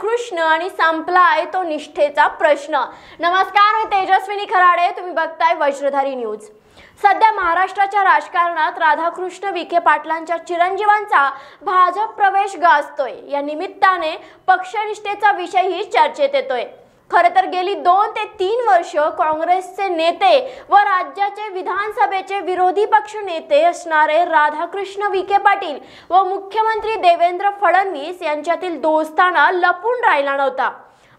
कृष्ण आणि संपलाय तो निष्ठेचा प्रश्न. नमस्कार मी तेजस्विनी खराडे. तुम्ही बघताय वज्रधारी न्यूज. सध्या महाराष्ट्राच्या राजकारणात राधाकृष्ण विखे पाटलांच्या चिरंजीवांचा भाजप प्रवेश गाजतोय. या निमित्ताने पक्षनिष्ठेचा विषयही चर्चेत येतोय. खर तर गेली दोन ते तीन वर्ष काँग्रेसचे नेते व राज्याचे विधानसभेचे विरोधी पक्ष नेते असणारे राधाकृष्ण विखे पाटील व मुख्यमंत्री देवेंद्र फडणवीस यांच्यातील दोस्ताना लपून राहिला नव्हता.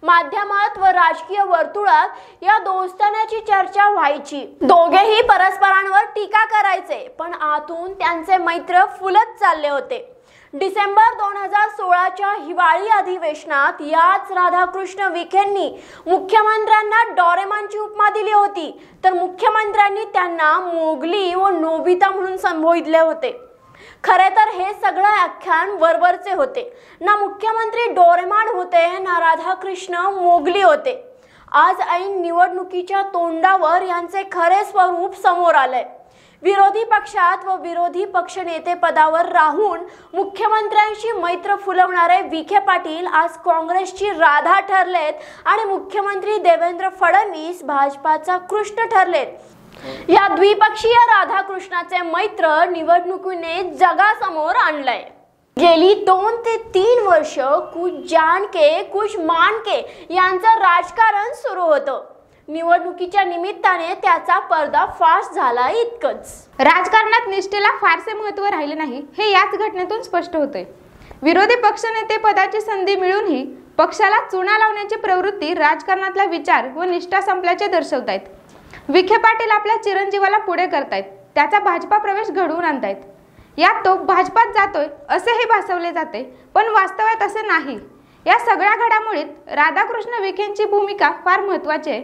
माध्यमात व राजकीय वर्तुळात या दोस्तानाची चर्चा व्हायची. दोघेही परस्परांवर टीका करायचे पण आतून त्यांचे मैत्र फुलत चालले होते. डिसेंबर दोन हजार सोळाच्या हिवाळी अधिवेशनात याच राधाकृष्ण विखेंनी मुख्यमंत्र्यांना डॉरेमानची उपमा दिली होती. तर मुख्यमंत्र्यांनी त्यांना मोगली व नोबिता म्हणून संबोधिले होते. खरे तर हे सगळं आख्यान वरवरचे होते. ना मुख्यमंत्री डोरेमान होते ना राधाकृष्ण मोगली होते. आज ऐन निवडणुकीच्या तोंडावर यांचे खरे स्वरूप समोर आलंय. विरोधी पक्षात व विरोधी पक्षनेते पदावर राहून मुख्यमंत्र्यांशी मैत्र फुलवणारे विखे पाटील आज काँग्रेसची राधा ठरलेत आणि मुख्यमंत्री देवेंद्र फडणवीस भाजपाचा कृष्ण ठरलेत. या द्विपक्षीय राधाकृष्णाचे मैत्र निवडणुकीने जगासमोर आणलंय. गेली दोन ते तीन वर्ष कुछ जानके कुछ मानके यांचं राजकारण सुरू होतं. निवडणुकीच्या निमित्ताने त्याचा पर्दा फाश झाला इतकंच. राजकारणात निष्ठेला फारसे महत्त्व राहिले नाही हे याच घटनेतून स्पष्ट होते. विरोधी पक्षनेते पदाची संधी मिळूनही पक्षाला चुना लावण्याची प्रवृत्ती राजकारणातला विचार व निष्ठा संपल्याचे दर्शवतायत. विखे पाटील आपल्या चिरंजीवाला पुढे करतायत त्याचा भाजपा प्रवेश घडवून आणतायत. यात तो भाजपात जातोय असेही भासवले जाते पण वास्तवात असे नाही. या सगळ्या घडामोडीत राधाकृष्ण विखेंची भूमिका फार महत्वाची आहे.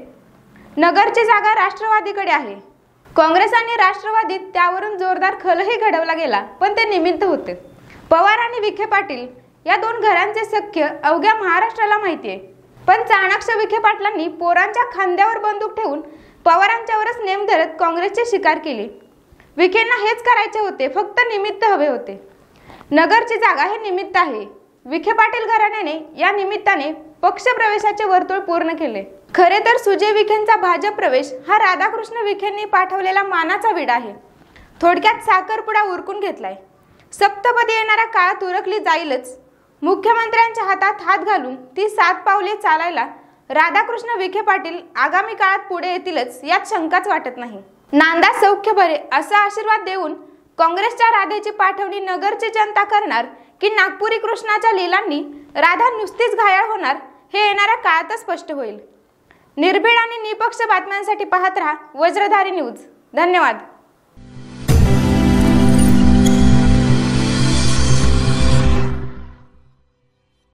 नगरची जागा राष्ट्रवादीकडे आहे. काँग्रेस आणि राष्ट्रवादीत त्यावरून जोरदार खलही घडवला गेला पण ते निमित्त होते. पवार आणि विखे पाटील या दोन घरांचे सख्य अवघ्या महाराष्ट्राला माहिती आहे पण चाणाक्ष विखे पाटलांनी पोरांच्या खांद्यावर बंदूक ठेवून पवारांच्यावरच नेम धरत काँग्रेसची शिकार केली. विखेंना हेच करायचे होते फक्त निमित्त हवे होते. नगरची जागा हे निमित्त आहे. विखे पाटील घराण्याने या निमित्ताने पक्षप्रवेशाचे वर्तुळ पूर्ण केले. खरे तर सुजय विखेंचा भाजप प्रवेश हा राधाकृष्ण विखेंनी पाठवलेला मानाचा विडा आहे. थोडक्यात साखरपुडा उरकून घेतलाय. सप्तपदी येणारा काळात उरकली जाईलच. मुख्यमंत्र्यांच्या हातात हात घालून ती सात पावले चालायला राधाकृष्ण विखे पाटील आगामी काळात पुढे येतीलच यात शंकाच वाटत नाही. नांदा सौख्य बरे असा आशीर्वाद देऊन काँग्रेसच्या राधेची पाठवणी नगरची जनता करणार की नागपुरी कृष्णाच्या लिलांनी राधा नुसतीच घायाळ होणार हे येणाऱ्या काळातच स्पष्ट होईल. निर्भीड आणि निपक्ष बातम्यांसाठी पाहत राहा वज्रधारी न्यूज. धन्यवाद.